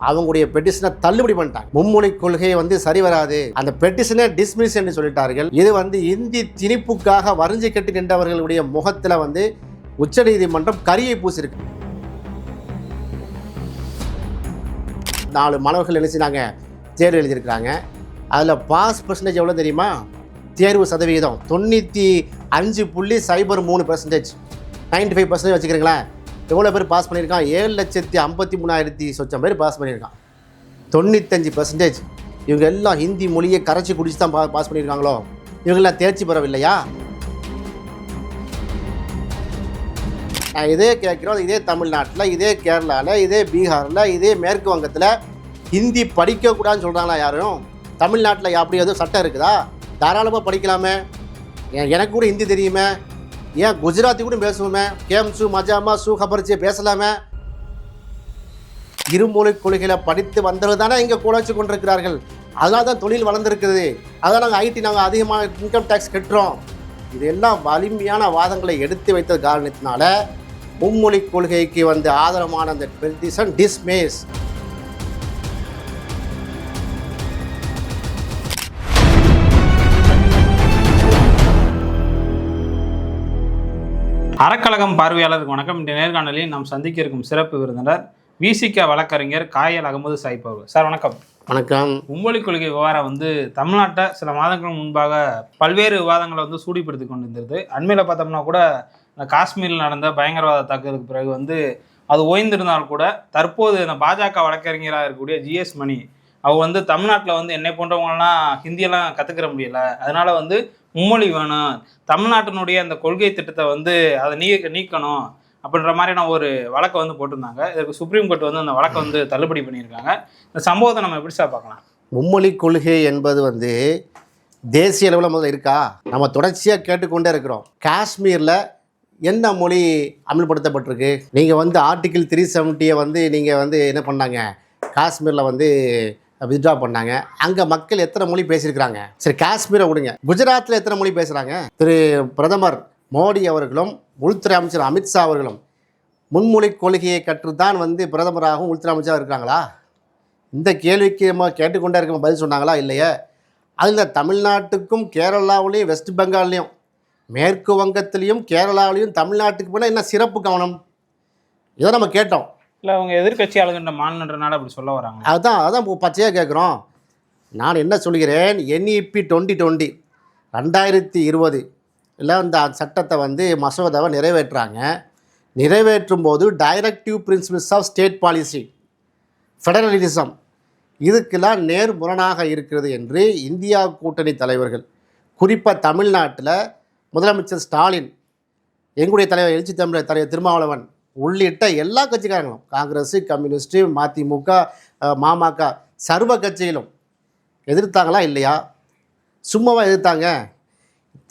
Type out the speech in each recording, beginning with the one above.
அவங்களுடைய பெட்டிஷனை தள்ளுபடி பண்ணிட்டாங்க. மும்மொழி கொள்கையை வந்து சரி வராது. அந்த பெட்டிஷனை டிஸ்மிஸ் என்று சொல்லிட்டார்கள். இது வந்து இந்தி திணிப்புக்காக வரிஞ்சு கட்டி நின்றவர்களுடைய முகத்தில் வந்து உச்சநீதிமன்றம் கரியை பூசியிருக்கு நாலு மாணவர்கள் என்ன தேர்வு எழுதியிருக்கிறாங்க. அதில் பாஸ் பர்சன்டேஜ் எவ்வளோ தெரியுமா? தேர்வு சதவிகிதம் தொண்ணூற்றி அஞ்சு புள்ளி சைபர் மூணு பர்சன்டேஜ் நைன்டி ஃபைவ் பர்சன்டேஜ் வச்சுக்கிறீங்களேன் எவ்வளோ பேர் பாஸ் பண்ணியிருக்கான்? ஏழு லட்சத்தி ஐம்பத்தி மூணாயிரத்தி சொச்சம் பேர் பாஸ் பண்ணியிருக்கான். தொண்ணூத்தஞ்சு பர்சன்டேஜ் இவங்க எல்லாம் ஹிந்தி மொழியை கரைச்சி குடிச்சு தான் பா பாஸ் பண்ணியிருக்காங்களோ? இவங்கெல்லாம் தேர்ச்சி பெறவில்லையா? நான் இதே கேட்குறோம் இதே தமிழ்நாட்டில் இதே கேரளாவில் இதே பீகாரில் இதே மேற்கு வங்கத்தில் ஹிந்தி படிக்கக்கூடாதுன்னு சொல்கிறாங்களா யாரும்? தமிழ்நாட்டில் அப்படி எதுவும் சட்டம் இருக்குதா? தாராளமாக படிக்கலாமே. எனக்கு கூட ஹிந்தி தெரியுமே. ஏன் குஜராத்தி கூட பேசுவோமே? கேம் சு மஜாமா சு கபர்ச்சி பேசலாமே? இருமொழி கொள்கைகளை படித்து வந்தவர்கள் தானே இங்கே குழைச்சி கொண்டிருக்கிறார்கள். அதனால தான் தொழில் வளர்ந்துருக்குது. அதான் நாங்கள் ஐடி நாங்கள் அதிகமாக இன்கம் டேக்ஸ் கட்டுறோம். இதெல்லாம் வலிமையான வாதங்களை எடுத்து வைத்த காரணத்தினால மும்மொழி கொள்கைக்கு வந்து ஆதரவான அந்த பெட்டிஷன் டிஸ்மேஸ். அறக்கழகம் பார்வையாளருக்கு வணக்கம். இந்த நேர்காணலில் நாம் சந்திக்க இருக்கும் சிறப்பு விருந்தினர் விசிக வழக்கறிஞர் காயல் அகமது சாயிப் அவர்கள். சார் வணக்கம். வணக்கம். மும்மொழி கொள்கை விவகாரம் வந்து தமிழ்நாட்டை சில மாதங்கள் முன்பாக பல்வேறு விவாதங்களை வந்து சூடிப்படுத்தி கொண்டு இருந்தது அண்மையில் பார்த்தோம்னா கூட இந்த காஷ்மீரில் நடந்த பயங்கரவாத தாக்குதலுக்கு பிறகு வந்து அது ஓய்ந்திருந்தால் கூட தற்போது இந்த பாஜக வழக்கறிஞராக இருக்கக்கூடிய ஜிஎஸ் மணி அவள் வந்து தமிழ்நாட்டில் வந்து என்னை போன்றவங்களாம் ஹிந்தியெல்லாம் கற்றுக்கிற முடியல. அதனால வந்து மும்மொழி வேணும். தமிழ்நாட்டினுடைய அந்த கொள்கை திட்டத்தை வந்து அதை நீ நீக்கணும் அப்படின்ற மாதிரியான ஒரு வழக்கை வந்து போட்டிருந்தாங்க. இதுக்கு சுப்ரீம் கோர்ட் வந்து அந்த வழக்கை வந்து தள்ளுபடி பண்ணியிருக்காங்க. இந்த சம்பவத்தை நம்ம எப்படி சார் பார்க்கலாம்? மும்மொழி கொள்கை என்பது வந்து தேசிய அளவில் முதல்ல இருக்கா? நம்ம தொடர்ச்சியாக கேட்டுக்கொண்டே இருக்கிறோம். காஷ்மீரில் என்ன மொழி அமல்படுத்தப்பட்டிருக்கு? நீங்கள் வந்து ஆர்டிகிள் த்ரீ செவன்ட்டியை வந்து நீங்கள் வந்து என்ன பண்ணாங்க? காஷ்மீரில் வந்து வித்ட்ரா பண்ணாங்க. அங்கே மக்கள் எத்தனை மொழி பேசியிருக்கிறாங்க? சரி காஷ்மீரை விடுங்க. குஜராத்தில் எத்தனை மொழி பேசுகிறாங்க திரு பிரதமர் மோடி அவர்களும் உள்துறை அமைச்சர் அமித்ஷா அவர்களும். முன்மொழி கொள்கையை கற்றுத்தான் வந்து பிரதமராகவும் உள்துறை அமைச்சராக இருக்காங்களா? இந்த கேள்விக்கு நம்ம கேட்டுக்கொண்டே இருக்க பதில் சொன்னாங்களா? இல்லையே. அதில் தமிழ்நாட்டுக்கும் கேரளாவிலையும் வெஸ்ட் பெங்கால்லையும் மேற்கு வங்கத்திலையும் கேரளாவிலையும் தமிழ்நாட்டுக்கு போனால் என்ன சிறப்பு கவனம்? இதை நம்ம கேட்டோம். இல்லை அவங்க எதிர்க்கட்சி ஆளுகின்ற மாநிலன்றனால அப்படி சொல்ல வராங்க. அதுதான் அதான் பச்சையாக கேட்குறோம் நான் என்ன சொல்கிறேன் என்இபி டுவெண்ட்டி டுவெண்ட்டி ரெண்டாயிரத்தி இருபது இல்லை அந்த சட்டத்தை வந்து மசோதாவை நிறைவேற்றுறாங்க. நிறைவேற்றும் போது directive principles of state policy federalism இதுக்கெல்லாம் நேர்முரணாக இருக்கிறது என்று இந்தியா கூட்டணி தலைவர்கள் குறிப்பாக தமிழ்நாட்டில் முதலமைச்சர் ஸ்டாலின் எங்களுடைய தலைவர் எழுச்சி தமிழர் தலைவர் திருமாவளவன் உள்ளிட்ட எல்லா கட்சிக்காரங்களும் காங்கிரஸ் கம்யூனிஸ்ட்டு மதிமுக மாமக சர்வ கட்சிகளும் எதிர்த்தாங்களா இல்லையா? சும்மாவா எதிர்த்தாங்க?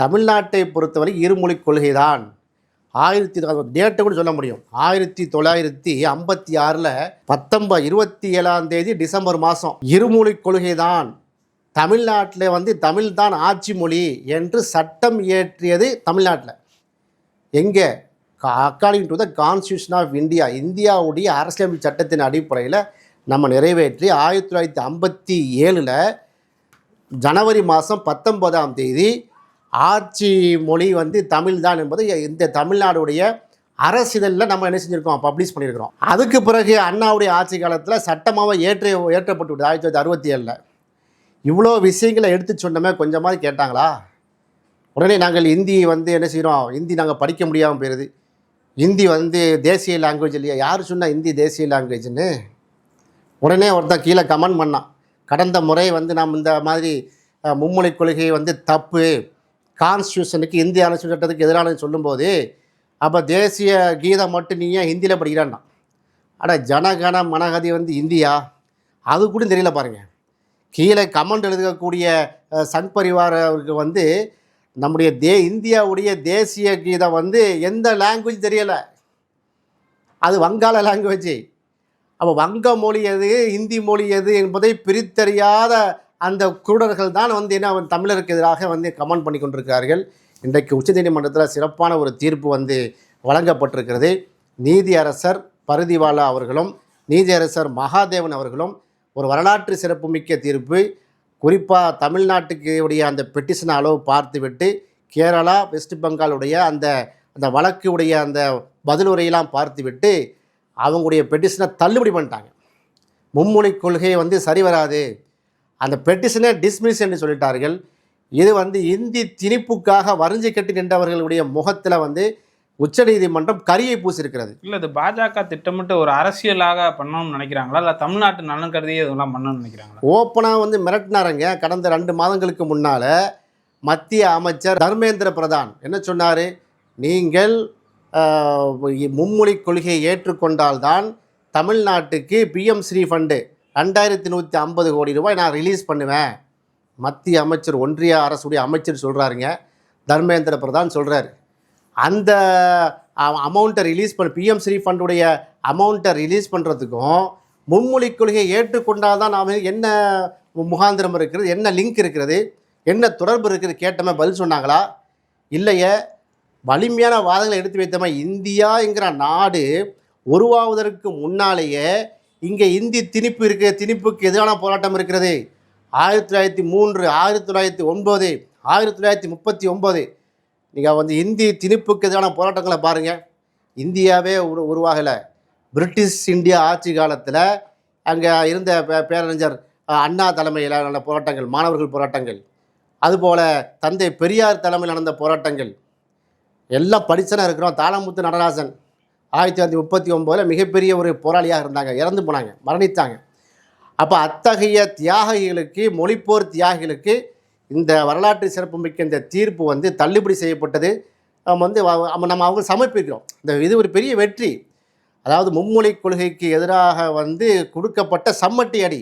தமிழ்நாட்டை பொறுத்தவரை இருமொழி கொள்கை தான் ஆயிரத்தி டேட்டை கூட சொல்ல முடியும். ஆயிரத்தி தொள்ளாயிரத்தி ஐம்பத்தி ஆறில் பத்தொன்பது இருபத்தி ஏழாம் தேதி டிசம்பர் மாதம் இருமொழி கொள்கை தான் தமிழ்நாட்டில் வந்து தமிழ் தான் ஆட்சி மொழி என்று சட்டம் இயற்றியது தமிழ்நாட்டில். எங்கே? According to the constitution of India இந்தியாவுடைய அரசியலமைப்பு சட்டத்தின் அடிப்படையில் நம்ம நிறைவேற்றி ஆயிரத்தி தொள்ளாயிரத்தி ஐம்பத்தி ஏழில் ஜனவரி மாதம் பத்தொன்பதாம் தேதி ஆட்சி மொழி வந்து தமிழ் தான் என்பது இந்த தமிழ்நாடுடைய அரசிதழில் நம்ம என்ன செஞ்சுருக்கோம் பப்ளிஷ் பண்ணியிருக்கிறோம். அதுக்கு பிறகு அண்ணாவுடைய ஆட்சி காலத்தில் சட்டமாக ஏற்ற ஏற்றப்பட்டு விடுது ஆயிரத்தி தொள்ளாயிரத்தி அறுபத்தி ஏழில் இவ்வளோ விஷயங்களை எடுத்து சொன்னமே கொஞ்சமாக கேட்டாங்களா? உடனே நாங்கள் ஹிந்தி வந்து என்ன செய்கிறோம் ஹிந்தி நாங்கள் படிக்க முடியாமல் போயிடுது ஹிந்தி வந்து தேசிய லாங்குவேஜ் இல்லையா? யார் சொன்னால் ஹிந்தி தேசிய லாங்குவேஜ்னு உடனே ஒருத்தன் கீழே கமெண்ட் பண்ணான். கடந்த முறை வந்து நாம் இந்த மாதிரி மும்மொழி கொள்கை வந்து தப்பு கான்ஸ்டியூஷனுக்கு இந்திய அரசு சட்டத்துக்கு எதிரானு சொல்லும்போது அப்போ தேசிய கீதம் மட்டும் நீ ஏன் ஹிந்தியில் படிக்கிறான்னா? அட ஜனகன மனகதி வந்து இந்தியா? அது கூட தெரியல பாருங்கள் கீழே கமெண்ட் எழுதக்கூடிய சங் பரிவாரவருக்கு வந்து நம்முடைய தே இந்தியாவுடைய தேசிய கீதம் வந்து எந்த லாங்குவேஜ் தெரியலை. அது வங்காள லாங்குவேஜ் அப்போ வங்க மொழி எது ஹிந்தி மொழி எது என்பதை பிரித்தறியாத அந்த குருடர்கள் தான் வந்து என்ன தமிழருக்கு எதிராக வந்து கமெண்ட் பண்ணி கொண்டிருக்கிறார்கள். இன்றைக்கு உச்சநீதிமன்றத்தில் சிறப்பான ஒரு தீர்ப்பு வந்து வழங்கப்பட்டிருக்கிறது. நீதியரசர் பருதிவாலா அவர்களும் நீதியரசர் மகாதேவன் அவர்களும் ஒரு வரலாற்று சிறப்புமிக்க தீர்ப்பு. குறிப்பாக தமிழ்நாட்டுக்கு உடைய அந்த பெட்டிஷன் அளவு பார்த்துவிட்டு கேரளா வெஸ்ட் பெங்காலுடைய அந்த அந்த வழக்கு உடைய அந்த பதிலுரையெல்லாம் பார்த்துவிட்டு அவங்களுடைய பெட்டிஷனை தள்ளுபடி பண்ணிட்டாங்க. மும்மொழி கொள்கையை வந்து சரி வராது. அந்த பெட்டிஷனை டிஸ்மிஸ் என்று சொல்லிட்டார்கள். இது வந்து இந்தி திணிப்புக்காக வரிஞ்சு கட்டி நின்றவர்களுடைய முகத்தில் வந்து உச்சநீதிமன்றம் கரியை பூசியிருக்கிறது. இல்ல இது பாஜக திட்டமிட்டு ஒரு அரசியலாக பண்ணணும்னு நினைக்கிறாங்களா? இல்ல தமிழ்நாட்டு நலன் கருதி இதெல்லாம் பண்ணணும்னு நினைக்கிறாங்களா? ஓப்பனாக வந்து மிரட்டினாருங்க. கடந்த ரெண்டு மாதங்களுக்கு முன்னால் மத்திய அமைச்சர் தர்மேந்திர பிரதான் என்ன சொன்னார்? நீங்கள் மும்மொழி கொள்கையை ஏற்றுக்கொண்டால்தான் தமிழ்நாட்டுக்கு பிஎம் ஸ்ரீ ஃபண்டு ரெண்டாயிரத்தி நூற்றி ஐம்பது கோடி ரூபாய் நான் ரிலீஸ் பண்ணுவேன். மத்திய அமைச்சர் ஒன்றிய அரசுடைய அமைச்சர் சொல்கிறாருங்க தர்மேந்திர பிரதான் சொல்கிறார் அந்த அமௌண்ட்டை ரிலீஸ் பண்ண பிஎம் ஸ்ரீ ஃபண்டுடைய அமௌண்ட்டை ரிலீஸ் பண்ணுறதுக்கும் முன்மொழி கொள்கையை ஏற்றுக்கொண்டால் தான் நாம் என்ன முகாந்திரம் இருக்கிறது என்ன லிங்க் இருக்கிறது என்ன தொடர்பு இருக்கிறது கேட்டமே பதில் சொன்னாங்களா? இல்லையே. வலிமையான வாதங்களை எடுத்து வைத்தமே இந்தியாங்கிற நாடு உருவாவதற்கு முன்னாலேயே இங்கே இந்தி திணிப்பு இருக்கு திணிப்புக்கு எதிரான போராட்டம் இருக்கிறது. ஆயிரத்தி தொள்ளாயிரத்தி மூன்று ஆயிரத்தி தொள்ளாயிரத்தி ஒன்பது ஆயிரத்தி தொள்ளாயிரத்தி முப்பத்தி ஒன்பது நீங்கள் வந்து இந்தி திணிப்புக்கு எதிரான போராட்டங்களை பாருங்கள் இந்தியாவே உரு உருவாகலை. பிரிட்டிஷ் இந்தியா ஆட்சி காலத்தில் அங்கே இருந்த பே- பேரறிஞர் அண்ணா தலைமையில் நடந்த போராட்டங்கள் மாணவர்கள் போராட்டங்கள். அதுபோல் தந்தை பெரியார் தலைமையில் நடந்த போராட்டங்கள். எல்லாம் படித்தனாக இருக்கிறோம். தாளமுத்து நடராஜன் ஆயிரத்தி தொள்ளாயிரத்தி முப்பத்தி ஒம்போதில் மிகப்பெரிய ஒரு போராளியாக இருந்தாங்க. இறந்து போனாங்க. மரணித்தாங்க அப்போ அத்தகைய தியாகிகளுக்கு மொழிப்போர் தியாகிகளுக்கு இந்த வரலாற்று சிறப்புமிக்க இந்த தீர்ப்பு வந்து தள்ளுபடி செய்யப்பட்டது. நம்ம வந்து நம்ம அவங்க சமர்ப்பிக்கிறோம். இந்த இது ஒரு பெரிய வெற்றி. அதாவது மும்மொழி கொள்கைக்கு எதிராக வந்து கொடுக்கப்பட்ட சம்மட்டி அடி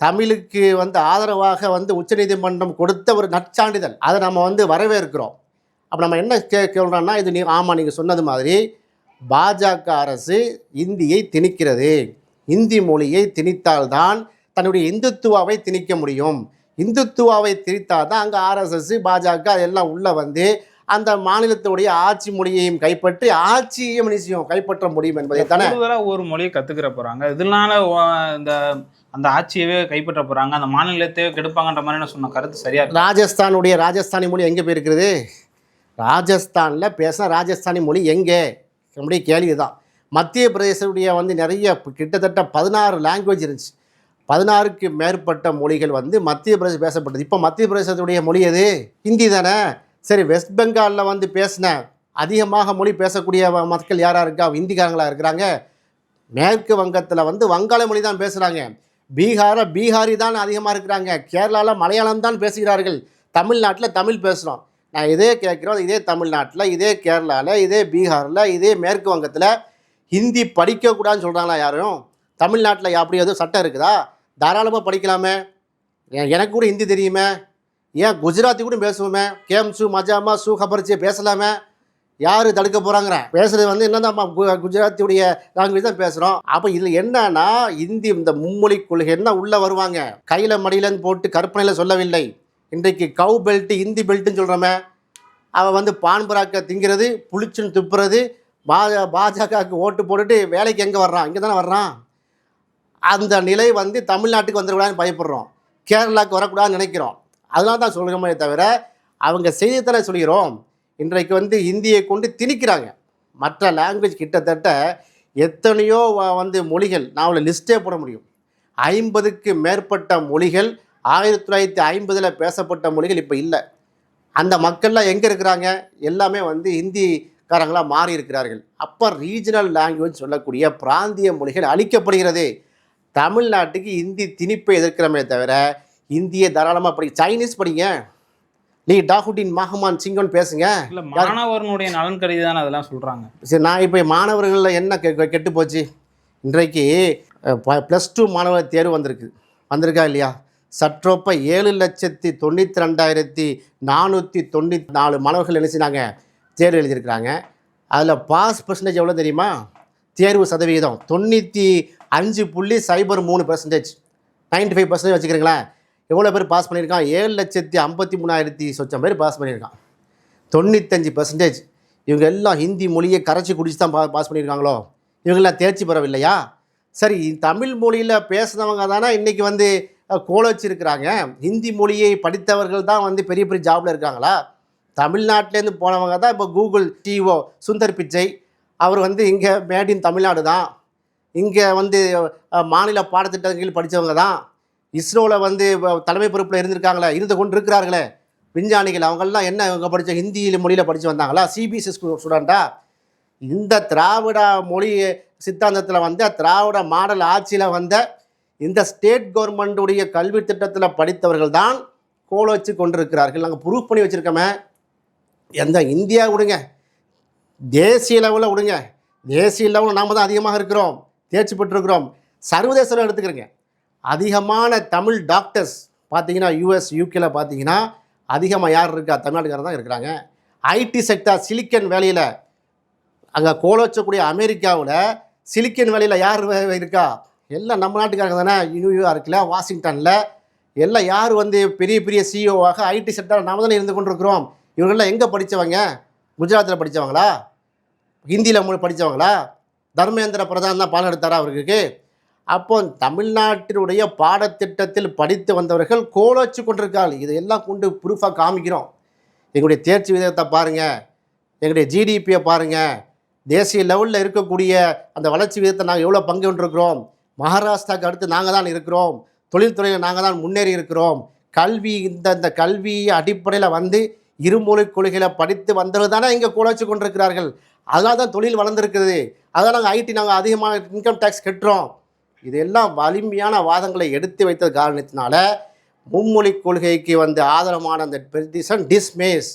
தமிழுக்கு வந்து ஆதரவாக வந்து உச்சநீதிமன்றம் கொடுத்த ஒரு நற்சான்றிதழ். அதை நம்ம வந்து வரவேற்கிறோம். அப்போ நம்ம என்ன கே கேள்றோம்னா இது நீ ஆமாம் நீங்கள் சொன்னது மாதிரி பாஜக அரசு இந்தியை திணிக்கிறது. இந்தி மொழியை திணித்தால்தான் தன்னுடைய இந்துத்துவாவை திணிக்க முடியும். இந்துத்துவாவை திணித்தால் தான் அங்கே ஆர்எஸ்எஸ் பாஜக எல்லாம் உள்ளே வந்து அந்த மாநிலத்துடைய ஆட்சி மொழியையும் கைப்பற்றி ஆட்சியையும் நிச்சயம் கைப்பற்ற முடியும் என்பதை தானே? ஒரு மொழியை கத்துக்கிற போறாங்க. இதனால இந்த அந்த ஆட்சியவே கைப்பற்ற போறாங்க. அந்த மாநிலத்தையே கெடுப்பாங்கன்ற மாதிரி நான் சொன்ன கருத்து சரியா ராஜஸ்தானுடைய ராஜஸ்தானி மொழி எங்கே போயிருக்கிறது? ராஜஸ்தானில் பேசின ராஜஸ்தானி மொழி எங்கே? நம்முடைய கேள்வி தான் மத்திய பிரதேசத்துடைய வந்து நிறைய கிட்டத்தட்ட பதினாறு லாங்குவேஜ் இருந்துச்சு. பதினாறுக்கு மேற்பட்ட மொழிகள் வந்து மத்திய பிரதேசம் பேசப்பட்டது. இப்போ மத்திய பிரதேசத்துடைய மொழி எது? ஹிந்தி தானே. சரி வெஸ்ட் பெங்காலில் வந்து பேசின அதிகமாக மொழி பேசக்கூடிய மக்கள் யாராக இருக்கா? ஹிந்திக்காரங்களா இருக்கிறாங்க. மேற்கு வங்கத்தில் வந்து வங்காள மொழி தான் பேசுகிறாங்க பீகாரில் பீகாரி தான் அதிகமாக இருக்கிறாங்க. கேரளாவில் மலையாளம் தான் பேசுகிறார்கள். தமிழ்நாட்டில் தமிழ் பேசுகிறோம் நான் இதே கேட்குறோம் இதே தமிழ்நாட்டில் இதே கேரளாவில் இதே பீகாரில் இதே மேற்கு வங்கத்தில் ஹிந்தி படிக்கக்கூடாதுன்னு சொல்கிறாங்களா யாரும்? தமிழ்நாட்டில் அப்படி எதுவும் சட்டம் இருக்குதா? தாராளமாக படிக்கலாமே. எனக்கு கூட ஹிந்தி தெரியுமே. ஏன் குஜராத்தி கூட பேசுவோமே. கேம் சு மஜாமா சு கபர்ச்சி பேசலாமே. யார் தடுக்க போகிறாங்கிற பேசுகிறது வந்து என்னதான் குஜராத்தியுடைய லாங்குவேஜ் தான் பேசுகிறோம் அப்போ இதில் என்னன்னா இந்தி இந்த மும்மொழி கொள்கை என்ன உள்ளே வருவாங்க? கையில் மடியிலன்னு போட்டு கற்பனையில் சொல்லவில்லை. இன்றைக்கு கவு பெல்ட்டு இந்தி பெல்ட்டுன்னு சொல்கிறோமே அவன் வந்து பான்புராக்க திங்கிறது புளிச்சுன்னு துப்புறது பா பாஜகவுக்கு ஓட்டு போட்டுட்டு வேலைக்கு எங்கே வர்றான்? இங்கே தானே வர்றான்? அந்த நிலை வந்து தமிழ்நாட்டுக்கு வந்துடக்கூடாதுன்னு பயப்படுறோம். கேரளாவுக்கு வரக்கூடாதுன்னு நினைக்கிறோம். அதனால தான் சொல்கிறோமே தவிர அவங்க செய்தித்தானே சொல்கிறோம். இன்றைக்கு வந்து இந்தியை கொண்டு திணிக்கிறாங்க. மற்ற லாங்குவேஜ் கிட்டத்தட்ட எத்தனையோ வந்து மொழிகள் நான் லிஸ்ட்டே போட முடியும். ஐம்பதுக்கு மேற்பட்ட மொழிகள் ஆயிரத்தி தொள்ளாயிரத்தி ஐம்பதில் பேசப்பட்ட மொழிகள் இப்போ இல்லை. அந்த மக்கள்லாம் எங்கே இருக்கிறாங்க? எல்லாமே வந்து ஹிந்திக்காரங்களாக மாறி இருக்கிறார்கள் அப்போ ரீஜனல் லாங்குவேஜ் சொல்லக்கூடிய பிராந்திய மொழிகள் அழிக்கப்படுகிறது. தமிழ்நாட்டுக்கு இந்தி திணிப்பை எதிர்க்கிறமே தவிர இந்தியை தாராளமாக படி சைனீஸ் படிங்க. நீ டாகுட்டின் மஹமான் சிங்கன் பேசுங்க. இல்ல மாணவர்களுடைய நலன் கருதி தானே அதெல்லாம் சொல்றாங்க. சரி நான் இப்போ மாணவர்களில் என்ன கெ கெட்டு போச்சு? இன்றைக்கு ப்ளஸ் டூ மாணவர் தேர்வு வந்திருக்கு. வந்திருக்கா இல்லையா? சற்றொப்ப ஏழு லட்சத்தி தொண்ணூற்றி ரெண்டாயிரத்தி நானூற்றி தொண்ணூற்றி நாலு மாணவர்கள் என்ன செய்றாங்க? தேர்வு எழுதியிருக்கிறாங்க. அதில் பாஸ் பர்சன்டேஜ் எவ்வளோ தெரியுமா? தேர்வு சதவீதம். தொண்ணூற்றி அஞ்சு புள்ளி சைபர் மூணு பர்சன்டேஜ் நைன்டி ஃபைவ் பர்சன்டேஜ் வச்சுக்கிறீங்களேன். எவ்வளோ பேர் பாஸ் பண்ணியிருக்கான்? ஏழு லட்சத்தி ஐம்பத்தி மூணாயிரத்தி சொச்சம் பேர் பாஸ் பண்ணியிருக்கான். தொண்ணூத்தஞ்சு பர்சன்டேஜ் இவங்க எல்லாம் ஹிந்தி மொழியை கரைச்சி குடிச்சு தான் பா பாஸ் பண்ணியிருக்காங்களோ? இவங்கெல்லாம் தேர்ச்சி பெறவில்லையா? சரி தமிழ் மொழியில் பேசுனவங்க தானே இன்றைக்கி வந்து கோல கோலோச்சி ஹிந்தி மொழியை படித்தவர்கள் தான் வந்து பெரிய பெரிய ஜாபில் இருக்காங்களா? தமிழ்நாட்டிலேருந்து போனவங்க தான் இப்போ கூகுள் டிஓ சுந்தர் பிச்சை. அவர் வந்து இங்கே மேட் இன் தமிழ்நாடு தான். இங்கே வந்து மாநில பாடத்திட்டங்கள் படித்தவங்க தான் இஸ்ரோவில் வந்து வ- தலைமை பொறுப்பில் இருந்திருக்காங்களே இருந்து கொண்டு இருக்கிறார்களே விஞ்ஞானிகள் அவங்கெல்லாம் என்ன இவங்க படித்த ஹிந்தி மொழியில் படித்து வந்தாங்களா? சிபிஎஸ்சி ஸ்டூடெண்டா? இந்த திராவிட மொழி சித்தாந்தத்தில் வந்த திராவிட மாடல் ஆட்சியில் வந்த இந்த ஸ்டேட் கவர்மெண்ட்டுடைய கல்வி திட்டத்தில் படித்தவர்கள் தான் கோல வச்சு கொண்டிருக்கிறார்கள். நாங்கள் ப்ரூஃப் பண்ணி வச்சுருக்கோமே. எந்த இந்தியா விடுங்க. தேசிய லெவலில் விடுங்க. தேசிய லெவலில் நாம் தான் அதிகமாக இருக்கிறோம். தேர்ச்சி பெற்றிருக்கிறோம். சர்வதேச level எடுத்துக்கிறேங்க. அதிகமான தமிழ் டாக்டர்ஸ் பார்த்தீங்கன்னா யூஎஸ் யூகேல பார்த்தீங்கன்னா அதிகமாக யார் இருக்கா? தமிழ்நாட்டுக்காரர் தான் இருக்கிறாங்க. ஐடி செக்டார் சிலிக்கன் வேலையில் அங்கே கோலோச்சக்கூடிய அமெரிக்காவில் சிலிக்கன் வேலையில் யார் இருக்கா? எல்லாம் நம்ம நாட்டுக்காரங்க தானே? நியூயார்க்கில் வாஷிங்டனில். எல்லாம் யார் வந்து பெரிய பெரிய சிஇஓவாக ஐடி செக்டார் நாம் தானே இருந்து கொண்டிருக்கிறோம்? இவங்கெல்லாம் எங்கே படித்தவங்க குஜராத்தில் படித்தவங்களா ஹிந்தியில் படித்தவங்களா தர்மேந்திர பிரதான் தான் பாடம் எடுத்தாரா அவருக்கு அப்போ தமிழ்நாட்டினுடைய பாடத்திட்டத்தில் படித்து வந்தவர்கள் கோலோச்சு கொண்டிருக்காள் இதையெல்லாம் கொண்டு ப்ரூஃபாக காமிக்கிறோம். எங்களுடைய தேர்ச்சி விதத்தை பாருங்கள் எங்களுடைய ஜிடிபியை பாருங்கள் தேசிய லெவலில் இருக்கக்கூடிய அந்த வளர்ச்சி விதத்தை நாங்கள் எவ்வளோ பங்கு கொண்டிருக்கிறோம்? மகாராஷ்டிராவுக்கு அடுத்து நாங்கள் தான் இருக்கிறோம். தொழில்துறையில் நாங்கள் தான் முன்னேறி இருக்கிறோம். கல்வி இந்த இந்த கல்வி அடிப்படையில் வந்து இருமொழி கொள்கையில் படித்து வந்தவர்கள் தானே இங்கே குலைச்சு கொண்டிருக்கிறார்கள். அதனால தான் தொழில் வளர்ந்துருக்குது. அதனால் நாங்கள் ஐடி நாங்கள் அதிகமாக இன்கம் டேக்ஸ் கட்டுறோம். இதெல்லாம் வலிமையான வாதங்களை எடுத்து வைத்த காரணத்தினால மும்மொழி கொள்கைக்கு வந்து ஆதரவான அந்த பெட்டிஷன் டிஸ்மேஸ்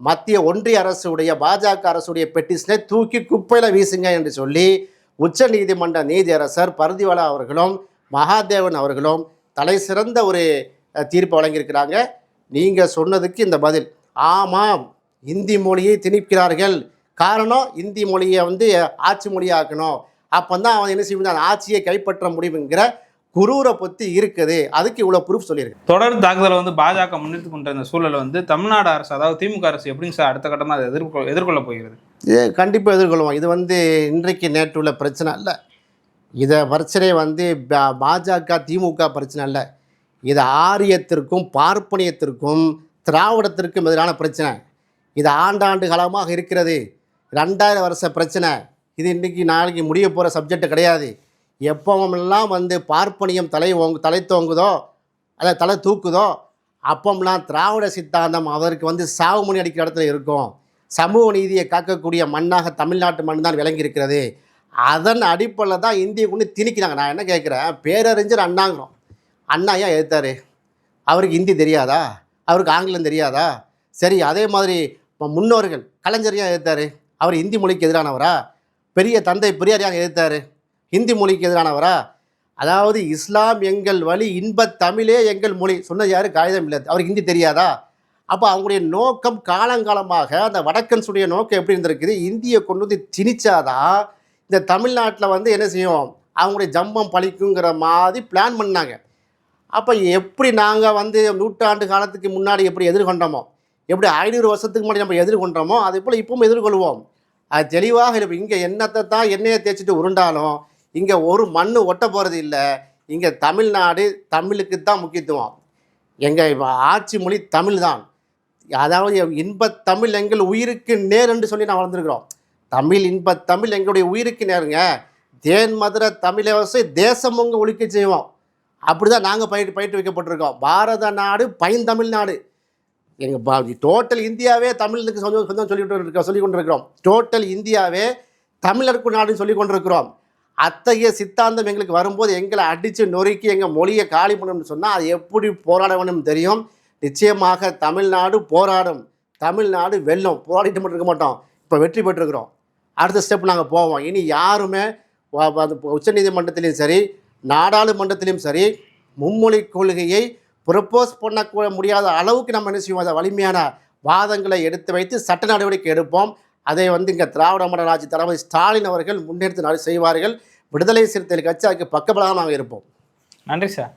மத்திய ஒன்றிய அரசுடைய பாஜக அரசுடைய பெட்டிஷனை தூக்கி குப்பையில் வீசுங்க என்று சொல்லி உச்ச நீதிமன்ற நீதியரசர் பருதிவாலா அவர்களும் மகாதேவன் அவர்களும் தலை சிறந்த ஒரு தீர்ப்பு வழங்கியிருக்கிறாங்க. நீங்கள் சொன்னதுக்கு இந்த பதில். ஆமாம் இந்தி மொழியை திணிக்கிறார்கள். காரணம் இந்தி மொழியை வந்து ஆட்சி மொழியாக்கணும். அப்போ தான் அவன் என்ன செய்வான்? அந்த ஆட்சியை கைப்பற்ற முடியுங்கிற குரூரை பற்றி இருக்குது. அதுக்கு இவ்வளோ ப்ரூஃப் சொல்லியிருக்கு. தொடர் தாக்குதலை வந்து பாஜக முன்னெடுத்து கொண்ட இந்த சூழலை வந்து தமிழ்நாடு அரசு அதாவது திமுக அரசு எப்படிங்க சார் அடுத்த கட்டமாக அதை எதிர்கொ எதிர்கொள்ள போகிறது? கண்டிப்பாக எதிர்கொள்வோம். இது வந்து இன்றைக்கு நேற்று உள்ள பிரச்சனை இல்லை இதை பிரச்சனை வந்து பா- பாஜக திமுக பிரச்சனை இல்லை இது ஆரியத்திற்கும் பார்ப்பனியத்திற்கும் திராவிடத்திற்கும் எதிரான பிரச்சனை. இது ஆண்டாண்டு காலமாக இருக்கிறது. ரெண்டாயிரம் வருஷ பிரச்சனை. இது இன்றைக்கி நாளைக்கு முடிய போகிற சப்ஜெக்ட் கிடையாது. எப்போவெல்லாம் வந்து பார்ப்பனியம் தலை ஓங்கு தலை தோங்குதோ அதை தலை தூக்குதோ அப்பம்லாம் திராவிட சித்தாந்தம் அவருக்கு வந்து சாகுமணி அடிக்கிற இடத்துல இருக்கும். சமூக நீதியை காக்கக்கூடிய மண்ணாக தமிழ்நாட்டு மண் தான் விளங்கி இருக்கிறது அதன் அடிப்படையில் தான் இந்திய கொண்டு திணிக்கிறாங்க. நான் என்ன கேட்குறேன்? பேரறிஞர் அண்ணாங்கிறோம் அண்ணா ஏன் எதிர்த்தாரு அவருக்கு ஹிந்தி தெரியாதா? அவருக்கு ஆங்கிலம் தெரியாதா? சரி அதே மாதிரி முன்னோர்கள் கலைஞர் ஏன் எதிர்த்தாரு அவர் இந்தி மொழிக்கு எதிரானவரா? பெரிய தந்தை பெரியார் யார் எதிர்த்தாரு? ஹிந்தி மொழிக்கு எதிரானவரா? அதாவது இஸ்லாம் எங்கள் வழி இன்பத் தமிழே எங்கள் மொழி சொன்னது யார்? காகிதம் இல்லை. அவருக்கு ஹிந்தி தெரியாதா? அப்போ அவங்களுடைய நோக்கம் காலங்காலமாக அந்த வடக்கன்ஸுடைய நோக்கம் எப்படி இருந்திருக்குது? இந்தியை கொண்டு வந்து திணிச்சாதான் இந்த தமிழ்நாட்டில் வந்து என்ன செய்யும்? அவங்களுடைய ஜம்பம் பழிக்குங்கிற மாதிரி பிளான் பண்ணாங்க. அப்போ எப்படி நாங்கள் வந்து நூற்றாண்டு காலத்துக்கு முன்னாடி எப்படி எதிர்கொண்டோமோ? எப்படி ஐநூறு வருஷத்துக்கு முன்னாடி நம்ம எதிர்கொண்டோமோ அதே போல் இப்பவும் எதிர்கொள்வோம். அது தெளிவாக இருப்போம் இங்கே என்னத்தை தான் எண்ணெயை தேய்ச்சிட்டு உருண்டாலும் இங்கே ஒரு மண் ஒட்ட போகிறது இல்லை. இங்கே தமிழ்நாடு தமிழுக்கு தான் முக்கியத்துவம். எங்கள் ஆட்சி மொழி தமிழ் தான். அதாவது இன்பத் தமிழ் எங்கள் உயிருக்கு நேர் என்று சொல்லி நான் வளர்ந்துருக்குறோம். தமிழ் இன்பத் தமிழ் எங்களுடைய உயிருக்கு நேருங்க. தேன் மதுர தமிழரசை தேசமுங்க ஒழிக்க செய்வோம். அப்படி தான் நாங்கள் பயிர் பயிற்று வைக்கப்பட்டிருக்கோம் பாரத நாடு பைந்தமிழ் நாடு. எங்கள் டோட்டல் இந்தியாவே தமிழுக்கு சொந்தம் சொந்தம் சொல்லிட்டு இருக்கோம் சொல்லி கொண்டிருக்கிறோம். டோட்டல் இந்தியாவே தமிழருக்கு நாடுன்னு சொல்லி கொண்டிருக்கிறோம். அத்தகைய சித்தாந்தம் எங்களுக்கு வரும்போது எங்களை அடித்து நொறுக்கி எங்கள் மொழியை காலி பண்ணணும்னு சொன்னால் அது எப்படி போராட வேணும்னு தெரியும்? நிச்சயமாக தமிழ்நாடு போராடும். தமிழ்நாடு வெல்லும். போராடிட்டு மட்டும் இருக்க மாட்டோம். இப்போ வெற்றி பெற்றிருக்கிறோம். அடுத்த ஸ்டெப் நாங்கள் போவோம். இனி யாருமே அது உச்சநீதிமன்றத்திலையும் சரி நாடாளுமன்றத்திலையும் சரி மும்மொழி கொள்கையை ப்ரப்போஸ் பண்ண முடியாத அளவுக்கு நம்ம என்ன செய்வோம்? அதை வலிமையான வாதங்களை எடுத்து வைத்து சட்ட நடவடிக்கை எடுப்போம். அதை வந்து இங்கே திராவிட மாடல் ஆட்சி தளபதி ஸ்டாலின் அவர்கள் முன்னெடுத்து செய்வார்கள். விடுதலை சிறுத்தைகள் கட்சி அதுக்கு பக்கபலமாக நாங்கள் இருப்போம். நன்றி சார்.